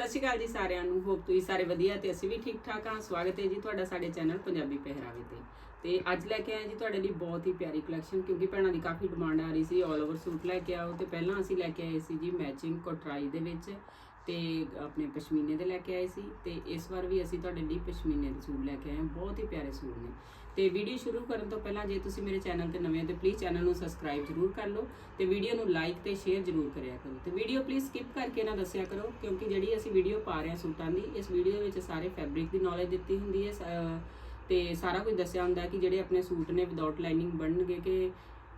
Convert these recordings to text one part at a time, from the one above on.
ਸਤਿ ਸ਼੍ਰੀ ਅਕਾਲ ਜੀ ਸਾਰਿਆਂ ਨੂੰ, ਹੋਪ ਤੁਸੀਂ ਸਾਰੇ ਵਧੀਆ ਤੇ ਅਸੀਂ ਵੀ ਠੀਕ ਠਾਕ ਹਾਂ। ਸਵਾਗਤ ਹੈ ਜੀ ਤੁਹਾਡਾ ਸਾਡੇ ਚੈਨਲ ਪੰਜਾਬੀ ਪਹਿਰਾਵੇ ਤੇ। ਤੇ ਅੱਜ ਲੈ ਕੇ ਆਏ ਜੀ ਤੁਹਾਡੇ ਲਈ ਬਹੁਤ ਹੀ ਪਿਆਰੀ ਕਲੈਕਸ਼ਨ ਕਿਉਂਕਿ ਭੈਣਾਂ ਦੀ ਕਾਫੀ ਡਿਮਾਂਡ ਆ ਰਹੀ ਸੀ 올 ਓਵਰ ਸੂਟ ਲੈ ਕੇ ਆਓ ਤੇ ਪਹਿਲਾਂ ਅਸੀਂ ਲੈ ਕੇ ਆਏ ਸੀ ਜੀ ਮੈਚਿੰਗ ਕੋਟਰਾਈ ਦੇ ਵਿੱਚ। ਤੇ ਆਪਣੇ ਪਸ਼ਮੀਨੇ ਦੇ ਲੈ ਕੇ ਆਏ ਸੀ ਤੇ ਇਸ ਵਾਰ ਵੀ ਅਸੀਂ ਤੁਹਾਡੇ ਲਈ ਪਸ਼ਮੀਨੇ ਦੇ ਸੂਟ ਲੈ ਕੇ ਆਏ ਹਾਂ। ਬਹੁਤ ਹੀ ਪਿਆਰੇ ਸੂਟ ਨੇ। ਤੇ ਵੀਡੀਓ ਸ਼ੁਰੂ ਕਰਨ ਤੋਂ ਪਹਿਲਾਂ ਜੇ ਤੁਸੀਂ ਮੇਰੇ ਚੈਨਲ ਤੇ ਨਵੇਂ ਹੋ ਤੇ ਪਲੀਜ਼ ਚੈਨਲ ਨੂੰ ਸਬਸਕ੍ਰਾਈਬ ਜ਼ਰੂਰ ਕਰ ਲਓ ਤੇ ਵੀਡੀਓ ਨੂੰ ਲਾਈਕ ਤੇ ਸ਼ੇਅਰ ਜ਼ਰੂਰ ਕਰਿਆ ਕਰੋ। ਤੇ ਵੀਡੀਓ ਪਲੀਜ਼ ਸਕਿਪ ਕਰਕੇ ਨਾ ਦੱਸਿਆ ਕਰੋ ਕਿਉਂਕਿ ਜਿਹੜੀ ਅਸੀਂ ਵੀਡੀਓ ਪਾ ਰਹੇ ਹਾਂ ਸੂਟਾਂ ਦੀ, ਇਸ ਵੀਡੀਓ ਵਿੱਚ ਸਾਰੇ ਫੈਬਰਿਕ ਦੀ ਨੌਲੇਜ ਦਿੱਤੀ ਹੁੰਦੀ ਹੈ। ਸ- ਤੇ ਸਾਰਾ ਕੁਝ ਦੱਸਿਆ ਹੁੰਦਾ ਕਿ ਜਿਹੜੇ ਆਪਣੇ ਸੂਟ ਨੇ ਵਿਦਆਊਟ ਲਾਈਨਿੰਗ ਬਣਨਗੇ ਕਿ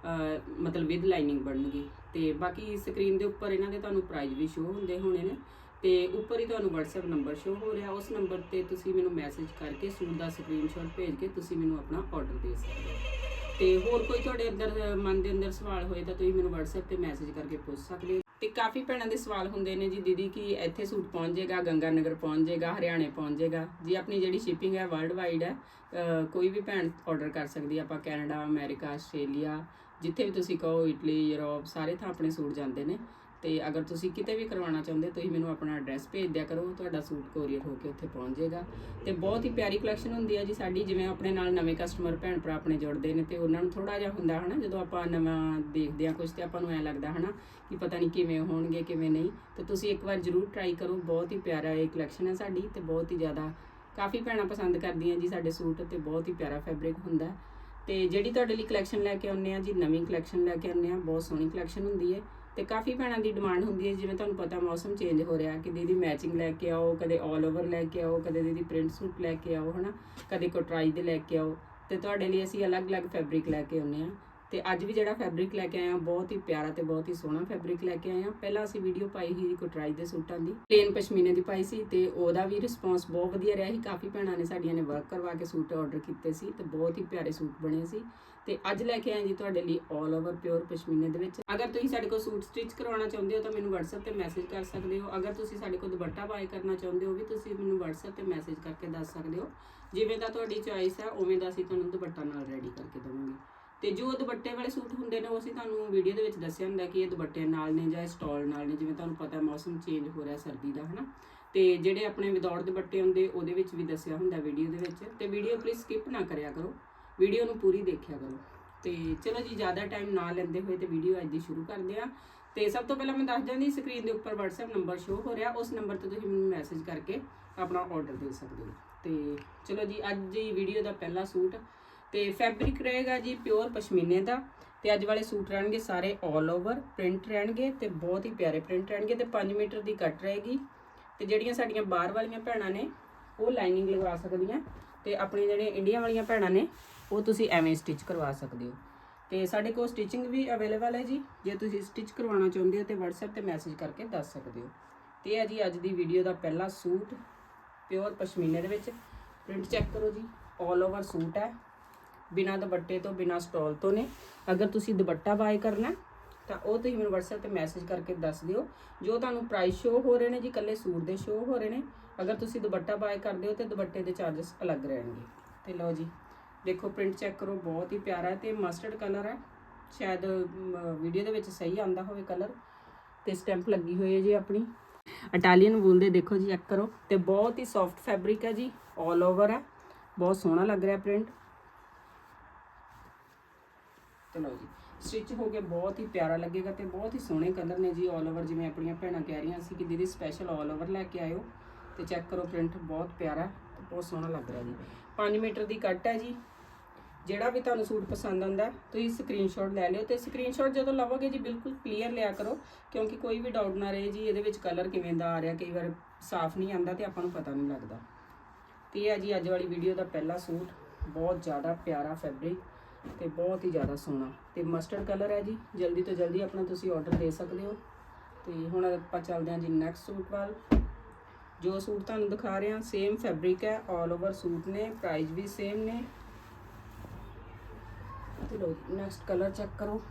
ਮਤਲਬ ਵਿਦ ਲਾਈਨਿੰਗ ਬਣਨਗੇ। ਤੇ ਬਾਕੀ ਸਕਰੀਨ ਦੇ ਉੱਪਰ ਇਹਨਾਂ ਦੇ ਤੁਹਾਨੂੰ ਪ੍ਰਾਈਜ਼ ਵੀ ਸ਼ੋ ਹੁੰਦੇ ਹੋਣੇ ਨੇ। ਤੇ ਉੱਪਰ ਹੀ ਤੁਹਾਨੂੰ WhatsApp ਨੰਬਰ ਸ਼ੋ ਹੋ ਰਿਹਾ। ਉਸ ਨੰਬਰ ਤੇ ਤੁਸੀਂ ਮੈਨੂੰ ਮੈਸੇਜ ਕਰਕੇ ਸੂਟ ਦਾ ਸਕਰੀਨਸ਼ਾਟ ਭੇਜ ਕੇ ਤੁਸੀਂ ਮੈਨੂੰ ਆਪਣਾ ਆਰਡਰ ਦੇ ਸਕਦੇ ਹੋ। ਤੇ ਹੋਰ ਕੋਈ ਤੁਹਾਡੇ ਅੰਦਰ, ਮਨ ਦੇ ਅੰਦਰ ਸਵਾਲ ਹੋਏ ਤਾਂ ਤੁਸੀਂ ਮੈਨੂੰ WhatsApp ਤੇ ਮੈਸੇਜ ਕਰਕੇ ਪੁੱਛ ਸਕਦੇ ਹੋ। ਤੇ ਕਾਫੀ ਭੈਣਾਂ ਦੇ ਸਵਾਲ ਹੁੰਦੇ ਨੇ ਜੀ, ਦੀਦੀ ਕਿ ਇੱਥੇ ਸੂਟ ਪਹੁੰਚ ਜਾਏਗਾ, ਗੰਗਾ ਨਗਰ ਪਹੁੰਚ ਜਾਏਗਾ, ਹਰਿਆਣੇ ਪਹੁੰਚ ਜਾਏਗਾ। ਜੀ, ਆਪਣੀ ਜਿਹੜੀ ਸ਼ਿਪਿੰਗ ਹੈ ਵਰਲਡ ਵਾਈਡ ਹੈ ਕੋਈ ਵੀ ਭੈਣ ਆਰਡਰ ਕਰ ਸਕਦੀ ਆਪਾਂ ਕੈਨੇਡਾ, ਅਮਰੀਕਾ, ਆਸਟ੍ਰੇਲੀਆ ਜਿੱਥੇ ਵੀ ਤੁਸੀਂ ਕਹੋ ਇਟਲੀ ਯੂਰਪ, ਸਾਰੇ ਥਾਂ ਆਪਣੇ ਸੂਟ ਜਾਂਦੇ ਨੇ। ਤੇ ਅਗਰ ਤੁਸੀਂ ਕਿਤੇ ਵੀ ਕਰਵਾਉਣਾ ਚਾਹੁੰਦੇ, ਤੁਸੀਂ ਮੈਨੂੰ ਆਪਣਾ ਐਡਰੈਸ ਭੇਜ ਦਿਆ ਕਰੋ, ਤੁਹਾਡਾ ਸੂਟ ਕੋਰੀਅਰ ਹੋ ਕੇ ਉੱਥੇ ਪਹੁੰਚ ਜਾਏਗਾ। ਤੇ ਬਹੁਤ ਹੀ ਪਿਆਰੀ ਕਲੈਕਸ਼ਨ ਹੁੰਦੀ ਹੈ ਜੀ ਸਾਡੀ, ਜਿਵੇਂ ਆਪਣੇ ਨਾਲ ਨਵੇਂ ਕਸਟਮਰ ਭੈਣ ਭਰਾ ਆਪਣੇ ਜੁੜਦੇ ਨੇ, ਤੇ ਉਹਨਾਂ ਨੂੰ ਥੋੜਾ ਜਿਹਾ ਹੁੰਦਾ ਹਨਾ, ਜਦੋਂ ਆਪਾਂ ਨਵਾਂ ਦੇਖਦੇ ਆ ਕੁਝ ਤੇ ਆਪਾਂ ਨੂੰ ਐ ਲੱਗਦਾ ਹਨਾ ਕਿ ਪਤਾ ਨਹੀਂ ਕਿਵੇਂ ਹੋਣਗੇ, ਕਿਵੇਂ ਨਹੀਂ। ਤੇ ਤੁਸੀਂ ਇੱਕ ਵਾਰ ਜਰੂਰ ਟਰਾਈ ਕਰੋ, ਬਹੁਤ ਹੀ ਪਿਆਰਾ ਇਹ ਕਲੈਕਸ਼ਨ ਹੈ ਸਾਡੀ, ਤੇ ਬਹੁਤ ਹੀ ਜ਼ਿਆਦਾ ਕਾਫੀ ਭੈਣਾਂ ਪਸੰਦ ਕਰਦੀਆਂ ਜੀ ਸਾਡੇ ਸੂਟ, ਤੇ ਬਹੁਤ ਹੀ ਪਿਆਰਾ ਫੈਬਰਿਕ ਹੁੰਦਾ। ਤੇ ਜਿਹੜੀ ਤੁਹਾਡੇ ਲਈ ਕਲੈਕਸ਼ਨ ਲੈ ਕੇ ਆਉਂਦੇ ਆ ਜੀ, ਨਵੀਂ ਕਲੈਕਸ਼ਨ ਲੈ ਕੇ ਆਉਂਦੇ ਆ, ਬਹੁਤ ਸੋਹਣੀ ਕਲੈਕਸ਼ਨ ਹੁੰਦੀ ਹੈ। ਤੇ ਕਾਫੀ ਭੈਣਾਂ ਦੀ ਡਿਮਾਂਡ ਹੁੰਦੀ ਹੈ, ਜਿਵੇਂ ਤੁਹਾਨੂੰ ਪਤਾ ਮੌਸਮ ਚੇਂਜ ਹੋ ਰਿਹਾ, ਕਿ ਦੀਦੀ ਮੈਚਿੰਗ ਲੈ ਕੇ ਆਓ, ਕਦੇ 올 ਓਵਰ ਲੈ ਕੇ ਆਓ, ਕਦੇ ਦੀਦੀ ਪ੍ਰਿੰਟ ਸੂਟ ਲੈ ਕੇ ਆਓ, ਹਨਾ? ਕਦੇ ਕੋਟਰਾਈ ਦੇ ਲੈ ਕੇ ਆਓ। ਤੇ ਤੁਹਾਡੇ ਲਈ ਅਸੀਂ ਅਲੱਗ-ਅਲੱਗ ਫੈਬਰਿਕ ਲੈ ਕੇ ਆਉਂਦੇ ਆ। ਤੇ ਅੱਜ ਵੀ ਜਿਹੜਾ ਫੈਬਰਿਕ ਲੈ ਕੇ ਆਇਆ ਬਹੁਤ ਹੀ ਪਿਆਰਾ ਤੇ ਬਹੁਤ ਹੀ ਸੋਹਣਾ ਫੈਬਰਿਕ ਲੈ ਕੇ ਆਏ ਆ ਪਹਿਲਾਂ ਅਸੀਂ ਵੀਡੀਓ ਪਾਈ ਸੀ ਕੋਟਰਾਈ ਦੇ ਸੂਟਾਂ ਦੀ। ਪਲੇਨ ਪਸ਼ਮੀਨੇ ਦੀ ਪਾਈ ਸੀ ਤੇ ਉਹਦਾ ਵੀ ਰਿਸਪੌਂਸ ਬਹੁਤ ਵਧੀਆ ਰਿਹਾ ਸੀ। ਕਾਫੀ ਭੈਣਾਂ ਨੇ ਸਾਡੀਆਂ ਨੇ ਵਰਕ ਕਰਵਾ ਕੇ ਸੂਟ ਆਰਡਰ ਕੀਤੇ ਸੀ ਤੇ ਬਹੁਤ ਹੀ ਪਿਆਰੇ ਸੂਟ ਬਣੇ ਸੀ। ਤੇ ਅੱਜ ਲੈ ਕੇ ਆਏ ਜੀ ਤੁਹਾਡੇ ਲਈ 올 ਓਵਰ ਪਿਓਰ ਪਸ਼ਮੀਨੇ ਦੇ ਵਿੱਚ। ਅਗਰ ਤੁਸੀਂ ਸਾਡੇ ਕੋਲ ਸੂਟ ਸਟਿਚ ਕਰਵਾਉਣਾ ਚਾਹੁੰਦੇ ਹੋ ਤਾਂ ਮੈਨੂੰ WhatsApp ਤੇ ਮੈਸੇਜ ਕਰ ਸਕਦੇ ਹੋ। ਅਗਰ ਤੁਸੀਂ ਸਾਡੇ ਕੋਲ ਦੁਪੱਟਾ ਬਾਏ ਕਰਨਾ ਚਾਹੁੰਦੇ ਹੋ ਵੀ ਤੁਸੀਂ ਮੈਨੂੰ WhatsApp ਤੇ ਮੈਸੇਜ ਕਰਕੇ ਦੱਸ ਸਕਦੇ ਹੋ। ਜਿਵੇਂ ਦਾ ਤੁਹਾਡੀ ਚੋਇਸ ਹੈ, ਉਵੇਂ ਦਾ ਅਸੀਂ ਤੁਹਾਨੂੰ ਦੁਪੱਟਾ ਨਾਲ ਰੈਡੀ ਕਰਕੇ ਦੇਵਾਂਗੇ। ਤੇ ਜੋ ਦੁਪੱਟੇ ਵਾਲੇ ਸੂਟ ਹੁੰਦੇ ਨੇ, ਉਹ ਅਸੀਂ ਤੁਹਾਨੂੰ ਵੀਡੀਓ ਦੇ ਵਿੱਚ ਦੱਸਿਆ ਹੁੰਦਾ ਕਿ ਇਹ ਦੁਪੱਟੇ ਨਾਲ ਨੇ ਜਾਂ ਸਟਾਲ ਨਾਲ ਨੇ, ਜਿਵੇਂ ਤੁਹਾਨੂੰ ਪਤਾ ਮੌਸਮ ਚੇਂਜ ਹੋ ਰਿਹਾ ਸਰਦੀ ਦਾ, ਹਨਾ? ਤੇ ਜਿਹੜੇ ਆਪਣੇ ਵਿਦੌੜ ਦੁਪੱਟੇ ਹੁੰਦੇ, ਉਹਦੇ ਵਿੱਚ ਵੀ ਦੱਸਿਆ ਹੁੰਦਾ ਵੀਡੀਓ ਦੇ ਵਿੱਚ। ਤੇ ਵੀਡੀਓ ਪਲੀਜ਼ ਸਕਿਪ ਨਾ ਕਰਿਆ ਕਰੋ। ਵੀਡੀਓ ਨੂੰ ਪੂਰੀ ਦੇਖਿਆ ਕਰੋ। ਤੇ ਚਲੋ ਜੀ, ਜ਼ਿਆਦਾ ਟਾਈਮ ਨਾ ਲੈਂਦੇ ਹੋਏ ਤੇ ਵੀਡੀਓ ਅੱਜ ਦੀ ਸ਼ੁਰੂ ਕਰਦੇ ਆ ਤੇ ਸਭ ਤੋਂ ਪਹਿਲਾਂ ਮੈਂ ਦੱਸ ਦਿੰਦੀ ਸਕਰੀਨ ਦੇ ਉੱਪਰ WhatsApp ਨੰਬਰ ਸ਼ੋ ਹੋ ਰਿਹਾ। ਉਸ ਨੰਬਰ ਤੇ ਤੁਸੀਂ ਮੈਨੂੰ ਮੈਸੇਜ ਕਰਕੇ ਆਪਣਾ ਆਰਡਰ ਦੇ ਸਕਦੇ ਹੋ। ਤੇ ਚਲੋ ਜੀ, ਅੱਜ ਦੀ ਵੀਡੀਓ ਦਾ ਪਹਿਲਾ ਸੂਟ ਤੇ ਫੈਬਰਿਕ ਰਹੇਗਾ ਜੀ ਪਿਓਰ ਪਸ਼ਮੀਨੇ ਦਾ ਤੇ ਅੱਜ ਵਾਲੇ ਸੂਟ ਰਹਿਣਗੇ ਸਾਰੇ 올 ਓਵਰ ਪ੍ਰਿੰਟ ਰਹਿਣਗੇ ਤੇ ਬਹੁਤ ਹੀ ਪਿਆਰੇ ਪ੍ਰਿੰਟ ਰਹਿਣਗੇ ਤੇ 5 ਮੀਟਰ ਦੀ ਕੱਟ ਰਹੇਗੀ ਤੇ ਜਿਹੜੀਆਂ ਸਾਡੀਆਂ ਬਾਹਰ ਵਾਲੀਆਂ ਭੈਣਾਂ ਨੇ, ਉਹ ਲਾਈਨਿੰਗ ਲਗਵਾ ਸਕਦੀਆਂ ਤੇ ਆਪਣੀ ਜਿਹੜੇ ਇੰਡੀਆ ਵਾਲੀਆਂ ਭੈਣਾਂ ਨੇ, ਉਹ ਤੁਸੀਂ ਐਵੇਂ ਸਟਿਚ ਕਰਵਾ ਸਕਦੇ ਹੋ। ਤੇ ਸਾਡੇ ਕੋਲ ਸਟਿਚਿੰਗ ਵੀ ਅਵੇਲੇਬਲ ਹੈ ਜੀ, ਜੇ ਤੁਸੀਂ ਸਟਿਚ ਕਰਵਾਉਣਾ ਚਾਹੁੰਦੇ ਹੋ ਤੇ WhatsApp ਤੇ ਮੈਸੇਜ ਕਰਕੇ ਦੱਸ ਸਕਦੇ ਹੋ। ਤੇ ਇਹ ਹੈ ਜੀ ਅੱਜ ਦੀ ਵੀਡੀਓ ਦਾ ਪਹਿਲਾ ਸੂਟ ਪਿਓਰ ਪਸ਼ਮੀਨੇ ਦੇ ਵਿੱਚ। ਪ੍ਰਿੰਟ ਚੈੱਕ ਕਰੋ ਜੀ 올 ਓਵਰ ਸੂਟ ਹੈ। ਬਿਨਾ ਦੁਪੱਟੇ ਤੋਂ, ਬਿਨਾ ਸਟਾਲ ਤੋਂ ਨੇ। ਅਗਰ ਤੁਸੀਂ ਦੁਪੱਟਾ ਬਾਏ ਕਰਨਾ ਤਾਂ ਉਹ ਤੁਸੀਂ ਮੈਨੂੰ WhatsApp ਤੇ ਮੈਸੇਜ ਕਰਕੇ ਦੱਸ ਦਿਓ। ਜੋ ਤੁਹਾਨੂੰ ਪ੍ਰਾਈਸ ਸ਼ੋ ਹੋ ਰਹੇ ਨੇ ਜੀ, ਇਕੱਲੇ ਸੂਟ ਦੇ ਸ਼ੋ ਹੋ ਰਹੇ ਨੇ, ਅਗਰ ਤੁਸੀਂ ਦੁਪੱਟਾ ਬਾਏ ਕਰਦੇ ਹੋ ਤੇ ਦੁਪੱਟੇ ਦੇ ਚਾਰजेस ਅਲੱਗ ਰਹਿਣਗੇ। ਤੇ ਲਓ ਜੀ, ਦੇਖੋ ਪ੍ਰਿੰਟ ਚੈੱਕ ਕਰੋ, ਬਹੁਤ ਹੀ ਪਿਆਰਾ ਤੇ ਮਸਟਰਡ ਕਲਰ ਹੈ। ਸ਼ਾਇਦ ਵੀਡੀਓ ਦੇ ਵਿੱਚ ਸਹੀ ਆਂਦਾ ਹੋਵੇ ਕਲਰ ਤੇ ਸਟੈਂਪ ਲੱਗੀ ਹੋਈ ਹੈ ਜੀ ਆਪਣੀ। ਇਟਾਲੀਅਨ ਵੂਲ ਦੇ ਦੇਖੋ ਜੀ ਚੈੱਕ ਕਰੋ। ਤੇ ਬਹੁਤ ਹੀ ਸੌਫਟ ਫੈਬਰਿਕ ਹੈ ਜੀ 올 ਓਵਰ ਹੈ। ਬਹੁਤ ਸੋਹਣਾ ਲੱਗ ਰਿਹਾ ਪ੍ਰਿੰਟ ਚਲੋ ਜੀ। ਸਟਿਚ ਹੋ ਕੇ ਬਹੁਤ ਹੀ ਪਿਆਰਾ ਲੱਗੇਗਾ ਤੇ ਬਹੁਤ ਹੀ ਸੋਹਣੇ ਕਲਰ ਨੇ ਜੀ 올 ਓਵਰ ਜਿਵੇਂ ਆਪਣੀਆਂ ਭੈਣਾਂ ਕਹਿ ਰਹੀਆਂ ਸੀ ਕਿ ਦੀਦੀ ਸਪੈਸ਼ਲ 올 ਓਵਰ ਲੈ ਕੇ ਆਇਓ ਤੇ ਚੈੱਕ ਕਰੋ ਪ੍ਰਿੰਟ ਬਹੁਤ ਪਿਆਰਾ ਤੇ ਬਹੁਤ ਸੋਹਣਾ ਲੱਗ ਰਿਹਾ ਜੀ। 5 ਮੀਟਰ ਦੀ ਕੱਟ ਹੈ ਜੀ। ਜਿਹੜਾ ਵੀ ਤੁਹਾਨੂੰ ਸੂਟ ਪਸੰਦ ਆਉਂਦਾ, ਤੁਸੀਂ ਸਕਰੀਨਸ਼ਾਟ ਲੈ ਲਿਓ ਤੇ ਸਕਰੀਨਸ਼ਾਟ ਜਦੋਂ ਲਵੋਗੇ ਜੀ ਬਿਲਕੁਲ ਕਲੀਅਰ ਲਿਆ ਕਰੋ, ਕਿਉਂਕਿ ਕੋਈ ਵੀ ਡਾਊਟ ਨਾ ਰਹੇ ਜੀ, ਇਹਦੇ ਵਿੱਚ ਕਲਰ ਕਿਵੇਂ ਦਾ ਆ ਰਿਹਾ, ਕਈ ਵਾਰ ਸਾਫ਼ ਨਹੀਂ ਆਉਂਦਾ ਤੇ ਆਪਾਂ ਨੂੰ ਪਤਾ ਨਹੀਂ ਲੱਗਦਾ। ਤੇ ਇਹ ਹੈ ਜੀ ਅੱਜ ਵਾਲੀ ਵੀਡੀਓ ਦਾ ਪਹਿਲਾ ਸੂਟ, ਬਹੁਤ ਜ਼ਿਆਦਾ ਪਿਆਰਾ ਫੈਬਰਿਕ ਤੇ ਬਹੁਤ ਹੀ ਜ਼ਿਆਦਾ ਸੋਹਣਾ ਤੇ ਮਸਟਰਡ ਕਲਰ ਹੈ ਜੀ ਜਲਦੀ ਤੋਂ ਜਲਦੀ ਆਪਣਾ ਤੁਸੀਂ ਆਰਡਰ ਦੇ ਸਕਦੇ ਹੋ ਤੇ ਹੁਣ ਆਪਾਂ ਚੱਲਦੇ ਹਾਂ ਜੀ ਨੈਕਸਟ ਸੂਟ ਵੱਲ ਜੋ ਸੂਟ ਤੁਹਾਨੂੰ ਦਿਖਾ ਰਹੇ ਹਾਂ ਸੇਮ ਫੈਬਰਿਕ ਹੈ 올 ਓਵਰ ਸੂਟ ਨੇ ਪ੍ਰਾਈਸ ਵੀ ਸੇਮ ਨੇ ਤੇ ਲੋ ਨੈਕਸਟ ਕਲਰ ਚੈੱਕ ਕਰੋ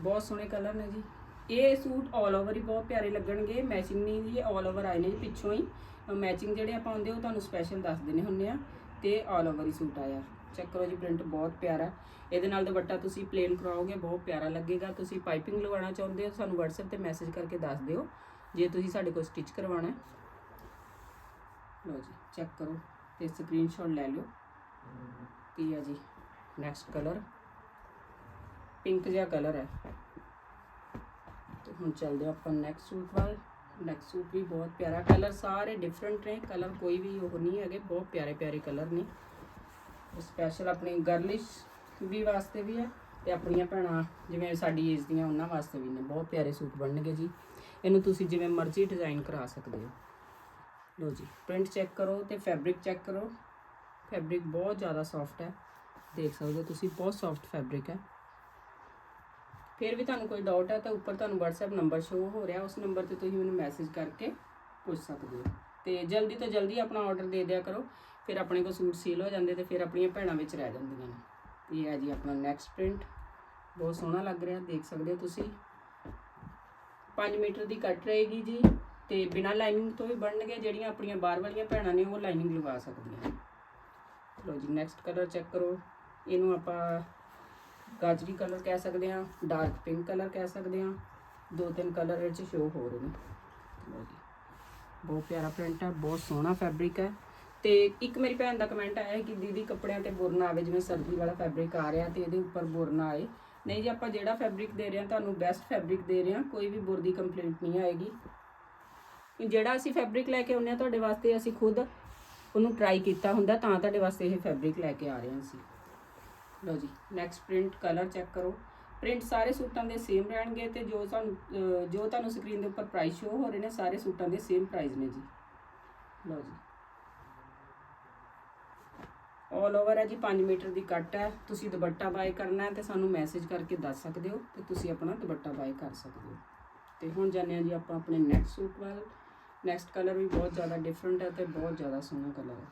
ਬਹੁਤ ਸੋਹਣੇ ਕਲਰ ਨੇ ਜੀ ਇਹ ਸੂਟ 올 ਓਵਰ ਹੀ ਬਹੁਤ ਪਿਆਰੇ ਲੱਗਣਗੇ ਮੈਚਿੰਗ ਨਹੀਂ ਜੀ 올 ਓਵਰ ਆਏ ਨੇ ਜੀ ਪਿੱਛੋਂ ਹੀ ਮੈਚਿੰਗ ਜਿਹੜੇ ਆਪਾਂ ਆਉਂਦੇ ਉਹ ਤੁਹਾਨੂੰ ਸਪੈਸ਼ਲ ਦੱਸ ਦਿੰਨੇ ਹੁੰਨੇ ਆ ਤੇ 올 ਓਵਰ ਹੀ ਸੂਟ ਆਇਆ ਚੈੱਕ ਕਰੋ ਜੀ ਪ੍ਰਿੰਟ ਬਹੁਤ ਪਿਆਰਾ। ਇਹਦੇ ਨਾਲ ਦੁਪੱਟਾ ਤੁਸੀਂ ਪਲੇਨ ਕਰਾਓਗੇ, ਬਹੁਤ ਪਿਆਰਾ ਲੱਗੇਗਾ। ਤੁਸੀਂ ਪਾਈਪਿੰਗ ਲਗਵਾਉਣਾ ਚਾਹੁੰਦੇ ਹੋ, ਸਾਨੂੰ WhatsApp ਤੇ ਮੈਸੇਜ ਕਰਕੇ ਦੱਸ ਦਿਓ। ਜੇ ਤੁਸੀਂ ਸਾਡੇ ਕੋਲ ਸਟਿਚ ਕਰਵਾਉਣਾ ਹੈ। ਲਓ ਜੀ ਚੈੱਕ ਕਰੋ ਤੇ ਸਕਰੀਨਸ਼ਾਟ ਲੈ ਲਿਓ। ਕੀ ਹੈ ਜੀ? ਨੈਕਸਟ ਕਲਰ ਪਿੰਕ ਜਿਹਾ ਕਲਰ ਹੈ। ਤੇ ਹੁਣ ਚੱਲਦੇ ਹਾਂ ਆਪਾਂ ਨੈਕਸਟ ਸੂਟ ਵੱਲ। ਨੈਕਸਟ ਸੂਟ ਵੀ ਬਹੁਤ ਪਿਆਰਾ। ਕਲਰ ਸਾਰੇ ਡਿਫਰੈਂਟ ਨੇ ਕਲਰ ਕੋਈ ਵੀ ਉਹ ਨਹੀਂ ਹੈਗੇ, ਬਹੁਤ ਪਿਆਰੇ ਪਿਆਰੇ ਕਲਰ ਨੇ। ਸਪੈਸ਼ਲ ਆਪਣੀ ਗਰਲਿਸ਼ ਵੀ ਵਾਸਤੇ ਵੀ ਹੈ ਤੇ ਆਪਣੀਆਂ ਭੈਣਾਂ ਜਿਵੇਂ ਸਾਡੀ ਏਜ ਦੀਆਂ ਉਹਨਾਂ ਵਾਸਤੇ ਵੀ ਨੇ। ਬਹੁਤ ਪਿਆਰੇ ਸੂਟ ਬਣਨਗੇ ਜੀ। ਇਹਨੂੰ ਤੁਸੀਂ ਜਿਵੇਂ ਮਰਜ਼ੀ ਡਿਜ਼ਾਈਨ ਕਰਾ ਸਕਦੇ ਹੋ। ਲੋ ਜੀ ਪ੍ਰਿੰਟ ਚੈੱਕ ਕਰੋ ਤੇ ਫੈਬਰਿਕ ਚੈੱਕ ਕਰੋ। ਫੈਬਰਿਕ ਬਹੁਤ ਜ਼ਿਆਦਾ ਸੌਫਟ ਹੈ। ਦੇਖ ਸਕਦੇ ਹੋ ਤੁਸੀਂ, ਬਹੁਤ ਸੌਫਟ ਫੈਬਰਿਕ ਹੈ। ਫਿਰ ਵੀ ਤੁਹਾਨੂੰ ਕੋਈ ਡਾਊਟ ਹੈ ਤਾਂ ਉੱਪਰ ਤੁਹਾਨੂੰ WhatsApp ਨੰਬਰ ਸ਼ੋ ਹੋ ਰਿਹਾ। ਉਸ ਨੰਬਰ ਤੇ ਤੁਸੀਂ ਮੈਨੂੰ ਮੈਸੇਜ ਕਰਕੇ ਪੁੱਛ ਸਕਦੇ ਹੋ। ਤੇ ਜਲਦੀ ਤੋਂ ਜਲਦੀ ਆਪਣਾ ਆਰਡਰ ਦੇ ਦਿਆ ਕਰੋ। ਫਿਰ ਆਪਣੇ ਕੋਲ ਸੂਟ ਸੀਲ ਹੋ ਜਾਂਦੇ ਤੇ ਫਿਰ ਆਪਣੀਆਂ ਭੈਣਾਂ ਵਿੱਚ ਰਹਿ ਜਾਂਦੀਆਂ ਨੇ। ਇਹ ਹੈ ਜੀ ਆਪਣਾ ਨੈਕਸਟ ਪ੍ਰਿੰਟ ਬਹੁਤ ਸੋਹਣਾ ਲੱਗ ਰਿਹਾ, ਦੇਖ ਸਕਦੇ ਹੋ ਤੁਸੀਂ। 5 ਮੀਟਰ ਦੀ ਕੱਟ ਰਹੇਗੀ ਜੀ ਤੇ ਬਿਨਾ ਲਾਈਨਿੰਗ ਤੋਂ ਵੀ ਬਣਨਗੇ, ਜਿਹੜੀਆਂ ਆਪਣੀਆਂ ਬਾਹਰ ਵਾਲੀਆਂ ਭੈਣਾਂ ਨੇ, ਉਹ ਲਾਈਨਿੰਗ ਲਵਾ ਸਕਦੀਆਂ ਲੋ ਜੀ ਨੈਕਸਟ ਕਲਰ ਚੈੱਕ ਕਰੋ। ਇਹਨੂੰ ਆਪਾਂ ਗਾਜਰੀ ਕਲਰ ਕਹਿ ਸਕਦੇ ਹਾਂ ਡਾਰਕ ਪਿੰਕ ਕਲਰ ਕਹਿ ਸਕਦੇ ਹਾਂ। ਦੋ ਤਿੰਨ ਕਲਰ ਵਿੱਚ ਚ ਸ਼ੋ ਹੋ ਰਹੇ ਨੇ। ਲਓ ਜੀ, ਬਹੁਤ ਪਿਆਰਾ ਪ੍ਰਿੰਟ ਹੈ, ਬਹੁਤ ਸੋਹਣਾ ਫੈਬਰਿਕ ਹੈ। ਤੇ ਇੱਕ ਮੇਰੀ ਭੈਣ ਦਾ ਕਮੈਂਟ ਆਇਆ ਹੈ ਕਿ ਦੀਦੀ ਕੱਪੜਿਆਂ ਤੇ ਬੁਰ ਨਾ ਆਵੇ, ਜਿਵੇਂ ਸਰਦੀ ਵਾਲਾ ਫੈਬਰਿਕ ਆ ਰਿਹਾ ਤੇ ਇਹਦੇ ਉੱਪਰ ਬੁਰ ਨਾ ਆਏ। ਨਹੀਂ ਜੀ, ਆਪਾਂ ਜਿਹੜਾ ਫੈਬਰਿਕ ਦੇ ਰਹੇ ਹਾਂ, ਤੁਹਾਨੂੰ ਬੈਸਟ ਫੈਬਰਿਕ ਦੇ ਰਹੇ ਹਾਂ, ਕੋਈ ਵੀ ਬੁਰ ਦੀ ਕੰਪਲੇਂਟ ਨਹੀਂ ਆਏਗੀ। ਜਿਹੜਾ ਅਸੀਂ ਫੈਬਰਿਕ ਲੈ ਕੇ ਆਉਂਦੇ ਹਾਂ, ਤੁਹਾਡੇ ਵਾਸਤੇ ਅਸੀਂ ਖੁਦ ਉਹਨੂੰ ਟਰਾਈ ਕੀਤਾ ਹੁੰਦਾ, ਤਾਂ ਤੁਹਾਡੇ ਵਾਸਤੇ ਇਹ ਫੈਬਰਿਕ ਲੈ ਕੇ ਆ ਰਹੇ ਹਾਂ ਅਸੀਂ। ਲਓ ਜੀ ਨੈਕਸਟ ਪ੍ਰਿੰਟ ਕਲਰ ਚੈੱਕ ਕਰੋ। ਪ੍ਰਿੰਟ ਸਾਰੇ ਸੂਟਾਂ ਦੇ ਸੇਮ ਰਹਿਣਗੇ ਤੇ ਜੋ ਤੁਹਾਨੂੰ ਜੋ ਤੁਹਾਨੂੰ ਸਕਰੀਨ ਦੇ ਉੱਪਰ ਪ੍ਰਾਈਸ ਸ਼ੋ ਹੋ ਰਹੇ ਨੇ, ਸਾਰੇ ਸੂਟਾਂ ਦੇ ਸੇਮ ਪ੍ਰਾਈਸ ਨੇ ਜੀ। ਲਓ ਜੀ। ਆਲ ਓਵਰ ਹੈ ਜੀ 5 ਮੀਟਰ ਦੀ ਕੱਟ ਹੈ। ਤੁਸੀਂ ਦੁਪੱਟਾ ਬਾਏ ਕਰਨਾ ਹੈ ਤੇ ਸਾਨੂੰ ਮੈਸੇਜ ਕਰਕੇ ਦੱਸ ਸਕਦੇ ਹੋ ਤੇ ਤੁਸੀਂ ਆਪਣਾ ਦੁਪੱਟਾ ਬਾਏ ਕਰ ਸਕਦੇ ਹੋ। ਤੇ ਹੁਣ ਜਾਣਿਆ ਜੀ ਆਪਾਂ ਆਪਣੇ ਨੈਕਸਟ ਸੂਟ ਵੱਲ। ਨੈਕਸਟ ਕਲਰ ਵੀ ਬਹੁਤ ਜ਼ਿਆਦਾ ਡਿਫਰੈਂਟ ਹੈ ਤੇ ਬਹੁਤ ਜ਼ਿਆਦਾ ਸੋਹਣਾ ਕਲਰ ਹੈ।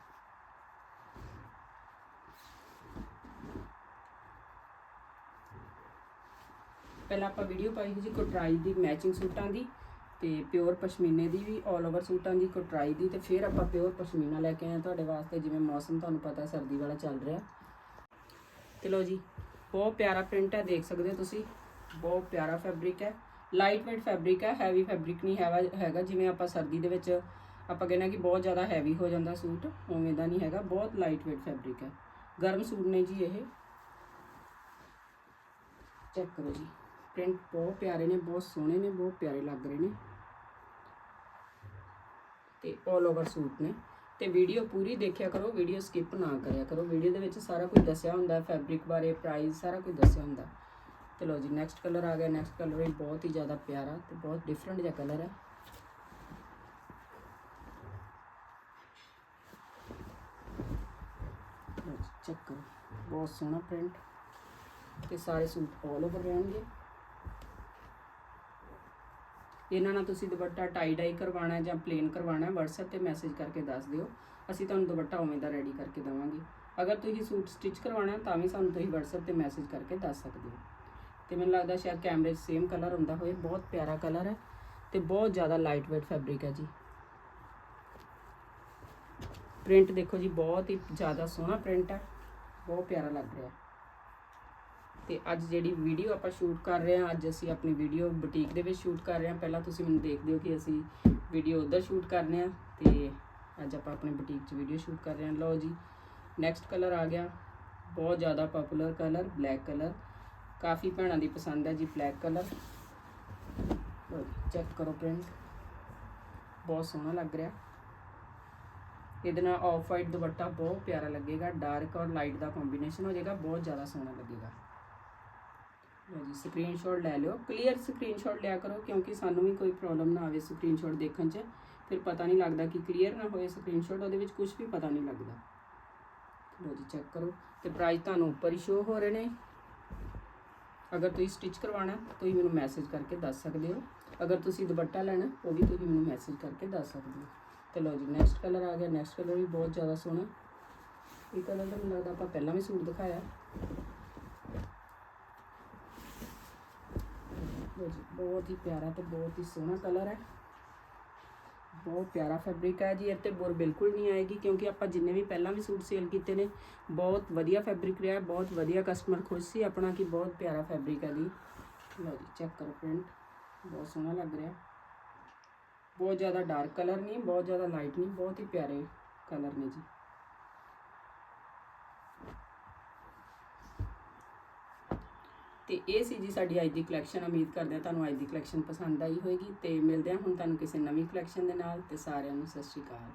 ਪਹਿਲਾਂ ਆਪਾਂ ਵੀਡੀਓ ਪਾਈ ਸੀ ਜੀ ਕੋਟਰਾਈ ਦੀ ਮੈਚਿੰਗ ਸੂਟਾਂ ਦੀ। ਤੇ ਪਿਓਰ ਪਸ਼ਮੀਨੇ ਦੀ ਵੀ 올 ਓਵਰ ਸੂਟਾਂ ਦੀ ਕਟਰਾਈ ਦੀ ਤੇ ਫਿਰ ਆਪਾਂ ਪਿਓਰ ਪਸ਼ਮੀਨਾ ਲੈ ਕੇ ਆਏ ਹਾਂ ਤੁਹਾਡੇ ਵਾਸਤੇ, ਜਿਵੇਂ ਮੌਸਮ ਤੁਹਾਨੂੰ ਪਤਾ ਸਰਦੀ ਵਾਲਾ ਚੱਲ ਰਿਹਾ। ਤੇ ਲੋ ਜੀ, ਬਹੁਤ ਪਿਆਰਾ ਪ੍ਰਿੰਟ ਹੈ, ਦੇਖ ਸਕਦੇ ਹੋ ਤੁਸੀਂ। ਬਹੁਤ ਪਿਆਰਾ ਫੈਬਰਿਕ ਹੈ ਲਾਈਟ weight ਫੈਬਰਿਕ ਹੈ ਹੈਵੀ ਫੈਬਰਿਕ ਨਹੀਂ ਹੈਗਾ ਹੈਗਾ, ਜਿਵੇਂ ਆਪਾਂ ਸਰਦੀ ਦੇ ਵਿੱਚ ਆਪਾਂ ਕਹਿੰਦੇ ਹਾਂ ਕਿ ਬਹੁਤ ਜ਼ਿਆਦਾ ਹੈਵੀ ਹੋ ਜਾਂਦਾ ਸੂਟ, ਉਵੇਂ ਦਾ ਨਹੀਂ ਹੈਗਾ, ਬਹੁਤ ਲਾਈਟ weight ਫੈਬਰਿਕ ਹੈ। ਗਰਮ ਸੂਟ ਨੇ ਜੀ ਇਹ। ਚੈੱਕ ਕਰੋ ਜੀ। ਪ੍ਰਿੰਟ ਬਹੁਤ ਪਿਆਰੇ ਨੇ, ਬਹੁਤ ਸੋਹਣੇ ਨੇ, ਬਹੁਤ ਪਿਆਰੇ ਲੱਗ ਰਹੇ ਨੇ। ਤੇ 올 ਓਵਰ ਸੂਟ ਨੇ। ਤੇ ਵੀਡੀਓ ਪੂਰੀ ਦੇਖਿਆ ਕਰੋ ਵੀਡੀਓ ਸਕਿਪ ਨਾ ਕਰਿਆ ਕਰੋ। ਵੀਡੀਓ ਦੇ ਵਿੱਚ ਸਾਰਾ ਕੁਝ ਦੱਸਿਆ ਹੁੰਦਾ ਫੈਬਰਿਕ ਬਾਰੇ ਪ੍ਰਾਈਸ ਸਾਰਾ ਕੁਝ ਦੱਸਿਆ ਹੁੰਦਾ। ਤੇ ਲੋ ਜੀ ਨੈਕਸਟ ਕਲਰ ਆ ਗਿਆ। ਨੈਕਸਟ ਕਲਰ ਵੀ ਬਹੁਤ ਹੀ ਜ਼ਿਆਦਾ ਪਿਆਰਾ ਤੇ ਬਹੁਤ ਡਿਫਰੈਂਟ ਜਿਹਾ ਕਲਰ ਹੈ। ਚੈੱਕ ਕਰੋ। ਬਹੁਤ ਸੋਹਣਾ ਪ੍ਰਿੰਟ ਤੇ ਸਾਰੇ ਸੂਟ ਆਲ ਓਵਰ ਰਹਿਣਗੇ। ਇਹਨਾਂ ਨਾਲ ਤੁਸੀਂ ਦੁਪੱਟਾ ਟਾਈ ਡਾਈ ਕਰਵਾਉਣਾ ਜਾਂ ਪਲੇਨ ਕਰਵਾਉਣਾ ਹੈ WhatsApp ਤੇ ਮੈਸੇਜ ਕਰਕੇ ਦੱਸ ਦਿਓ। ਅਸੀਂ ਤੁਹਾਨੂੰ ਦੁਪੱਟਾ ਉਵੇਂ ਦਾ ਰੈਡੀ ਕਰਕੇ ਦੇਵਾਂਗੇ। ਅਗਰ ਤੁਸੀਂ ਸੂਟ ਸਟਿਚ ਕਰਵਾਉਣਾ, ਤਾਂ ਵੀ ਸਾਨੂੰ ਤੁਸੀਂ WhatsApp ਤੇ ਮੈਸੇਜ ਕਰਕੇ ਦੱਸ ਸਕਦੇ ਹੋ। ਤੇ ਮੈਨੂੰ ਲੱਗਦਾ ਸ਼ਾਇਦ ਕੈਮਰੇ 'ਚ ਸੇਮ ਕਲਰ ਹੁੰਦਾ ਹੋਏ ਬਹੁਤ ਪਿਆਰਾ ਕਲਰ ਹੈ ਤੇ ਬਹੁਤ ਜ਼ਿਆਦਾ ਲਾਈਟ weight ਫੈਬਰਿਕ ਹੈ ਜੀ। ਪ੍ਰਿੰਟ ਦੇਖੋ ਜੀ, ਬਹੁਤ ਹੀ ਜ਼ਿਆਦਾ ਸੋਹਣਾ ਪ੍ਰਿੰਟ ਹੈ। ਬਹੁਤ ਪਿਆਰਾ ਲੱਗ ਰਿਹਾ ਤੇ ਅੱਜ ਜਿਹੜੀ ਵੀਡੀਓ ਆਪਾਂ ਸ਼ੂਟ ਕਰ ਰਹੇ ਹਾਂ, ਅੱਜ ਅਸੀਂ ਆਪਣੀ ਵੀਡੀਓ ਬੁਟੀਕ ਦੇ ਵਿੱਚ ਸ਼ੂਟ ਕਰ ਰਹੇ ਹਾਂ। ਪਹਿਲਾਂ ਤੁਸੀਂ ਮੈਨੂੰ ਦੇਖਦੇ ਹੋ ਕਿ ਅਸੀਂ ਵੀਡੀਓ ਉਧਰ ਸ਼ੂਟ ਕਰਨੇ ਆ ਤੇ ਅੱਜ ਆਪਾਂ ਆਪਣੇ ਬੁਟੀਕ 'ਚ ਵੀਡੀਓ ਸ਼ੂਟ ਕਰ ਰਹੇ ਹਾਂ। ਲਓ ਜੀ ਨੈਕਸਟ ਕਲਰ ਆ ਗਿਆ। ਬਹੁਤ ਜ਼ਿਆਦਾ ਪਪੂਲਰ ਕਲਰ ਬਲੈਕ ਕਲਰ ਕਾਫੀ ਭੈਣਾਂ ਦੀ ਪਸੰਦ ਹੈ ਜੀ ਬਲੈਕ ਕਲਰ ਚੈੱਕ ਕਰੋ ਪ੍ਰਿੰਟ ਬਹੁਤ ਸੋਹਣਾ ਲੱਗ ਰਿਹਾ। ਇਹਦੇ ਨਾਲ ਆਫ ਵਾਈਟ ਦੁਪੱਟਾ ਬਹੁਤ ਪਿਆਰਾ ਲੱਗੇਗਾ। ਡਾਰਕ ਔਰ ਲਾਈਟ ਦਾ ਕੰਬੀਨੇਸ਼ਨ ਹੋ ਜਾਏਗਾ। ਬਹੁਤ ਜ਼ਿਆਦਾ ਸੋਹਣਾ ਲੱਗੇਗਾ। ਲਓ ਜੀ ਸਕਰੀਨਸ਼ਾਟ ਲੈ ਲਿਓ। ਕਲੀਅਰ ਸਕਰੀਨਸ਼ਾਟ ਲਿਆ ਕਰੋ, ਕਿਉਂਕਿ ਸਾਨੂੰ ਵੀ ਕੋਈ ਪ੍ਰੋਬਲਮ ਨਾ ਆਵੇ ਸਕਰੀਨਸ਼ਾਟ ਦੇਖਣ 'ਚ। ਫਿਰ ਪਤਾ ਨਹੀਂ ਲੱਗਦਾ ਕਿ ਕਲੀਅਰ ਨਾ ਹੋਏ ਸਕਰੀਨਸ਼ਾਟ ਉਹਦੇ ਵਿੱਚ ਕੁਝ ਵੀ ਪਤਾ ਨਹੀਂ ਲੱਗਦਾ। ਲਓ ਜੀ ਚੈੱਕ ਕਰੋ। ਤੇ ਪ੍ਰਾਈਸ ਤੁਹਾਨੂੰ ਉੱਪਰ ਹੀ ਸ਼ੋ ਹੋ ਰਹੇ ਨੇ। ਅਗਰ ਤੁਸੀਂ ਸਟਿਚ ਕਰਵਾਉਣਾ, ਤੁਸੀਂ ਮੈਨੂੰ ਮੈਸੇਜ ਕਰਕੇ ਦੱਸ ਸਕਦੇ ਹੋ। ਅਗਰ ਤੁਸੀਂ ਦੁਪੱਟਾ ਲੈਣਾ, ਉਹ ਵੀ ਤੁਸੀਂ ਮੈਨੂੰ ਮੈਸੇਜ ਕਰਕੇ ਦੱਸ ਸਕਦੇ ਹੋ। ਤੇ ਲਓ ਜੀ ਨੈਕਸਟ ਕਲਰ ਆ ਗਿਆ। ਨੈਕਸਟ ਕਲਰ ਵੀ ਬਹੁਤ ਜ਼ਿਆਦਾ ਸੋਹਣਾ। ਇਹ ਕਲਰ ਤਾਂ ਮੈਨੂੰ ਲੱਗਦਾ ਆਪਾਂ ਪਹਿਲਾਂ ਵੀ ਸੂਟ ਦਿਖਾਇਆ। ਲਓ ਜੀ ਬਹੁਤ ਹੀ ਪਿਆਰਾ ਤੇ ਬਹੁਤ ਹੀ ਸੋਹਣਾ ਕਲਰ ਹੈ ਬਹੁਤ ਪਿਆਰਾ ਫੈਬਰਿਕ ਹੈ ਜੀ ਇੱਥੇ ਬੁਰ ਬਿਲਕੁਲ ਨਹੀਂ ਆਏਗੀ ਕਿਉਂਕਿ ਆਪਾਂ ਜਿੰਨੇ ਵੀ ਪਹਿਲਾਂ ਵੀ ਸੂਟ ਸੇਲ ਕੀਤੇ ਨੇ ਬਹੁਤ ਵਧੀਆ ਫੈਬਰਿਕ ਰਿਹਾ ਬਹੁਤ ਵਧੀਆ ਕਸਟਮਰ ਖੁਸ਼ ਸੀ ਆਪਣਾ ਕਿ ਬਹੁਤ ਪਿਆਰਾ ਫੈਬਰਿਕ ਹੈ ਜੀ ਲਓ ਜੀ ਚੈੱਕ ਕਰੋ ਪ੍ਰਿੰਟ ਬਹੁਤ ਸੋਹਣਾ ਲੱਗ ਰਿਹਾ ਬਹੁਤ ਜ਼ਿਆਦਾ ਡਾਰਕ ਕਲਰ ਨਹੀਂ ਬਹੁਤ ਜ਼ਿਆਦਾ ਲਾਈਟ ਨਹੀਂ ਬਹੁਤ ਹੀ ਪਿਆਰੇ ਕਲਰ ਨੇ ਜੀ ਤੇ ਇਹ ਸੀ ਜੀ ਸਾਡੀ ਅੱਜ ਦੀ ਕਲੈਕਸ਼ਨ ਉਮੀਦ ਕਰਦੇ ਹਾਂ ਤੁਹਾਨੂੰ ਅੱਜ ਦੀ ਕਲੈਕਸ਼ਨ ਪਸੰਦ ਆਈ ਹੋਵੇਗੀ ਤੇ ਮਿਲਦੇ ਹਾਂ ਹੁਣ ਤੁਹਾਨੂੰ ਕਿਸੇ ਨਵੀਂ ਕਲੈਕਸ਼ਨ ਦੇ ਨਾਲ ਤੇ ਸਾਰਿਆਂ ਨੂੰ ਸਤਿ ਸ਼੍ਰੀ ਅਕਾਲ।